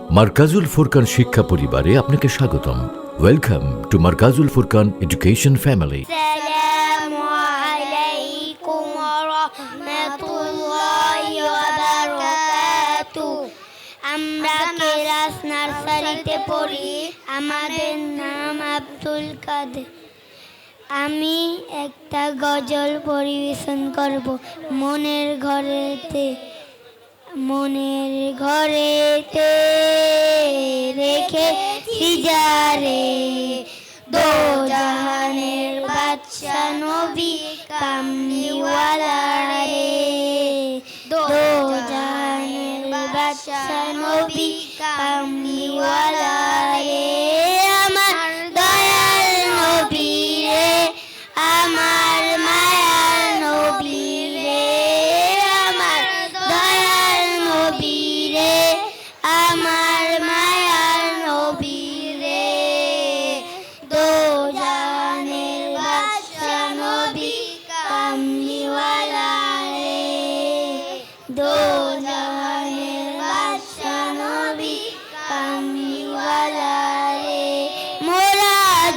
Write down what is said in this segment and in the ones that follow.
মার্কাজুল ফুরকান শিক্ষা পরিবারে আপনাকে স্বাগতম। Welcome to Markazul Furqan education family আমরা নার্সারিতে পড়ি। আমাদের নাম আব্দুল কাদের। আমি একটা গজল পরিবেশন করব মনের ঘরেতে। মনের ঘরেতে রেখে যারে দো জাহানের বাদশা নবী, কামলিওয়ালা রে। দো জাহানের বাদশা নবী, কামলিওয়ালা রে।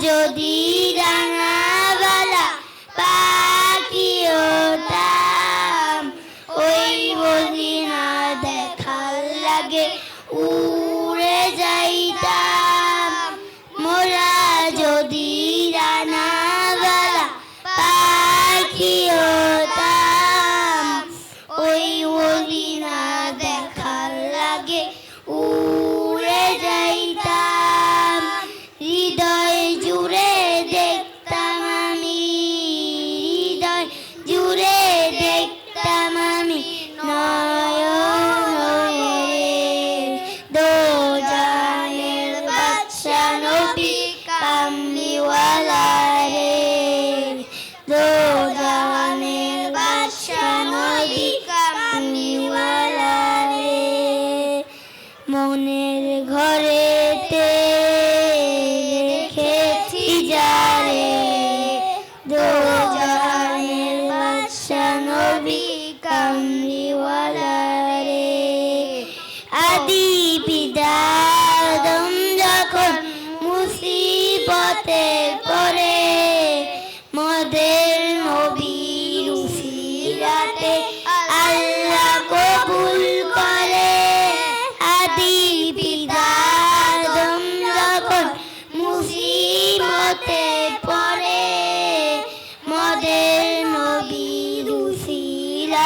যদি রাঙাবালা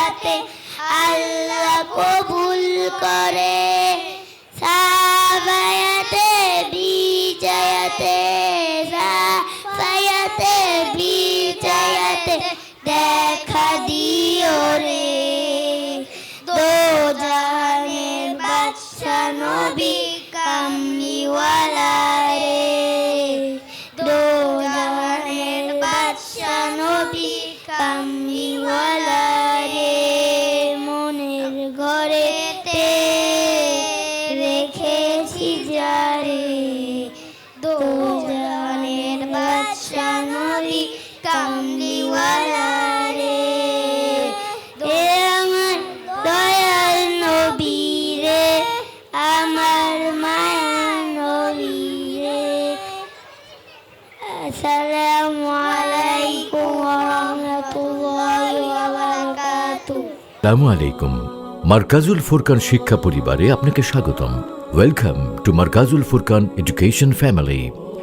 উসিলাতে আল্লাহ কবুল করে। রে এ আমার দয়াল নবী রে আমার মায়ার নবী রে আলাইকুম ওয়া আলাইকুম। মার্কাজুল ফুরকান শিক্ষা পরিবারে আপনাকে স্বাগতম। Welcome to Markazul Furqan education family.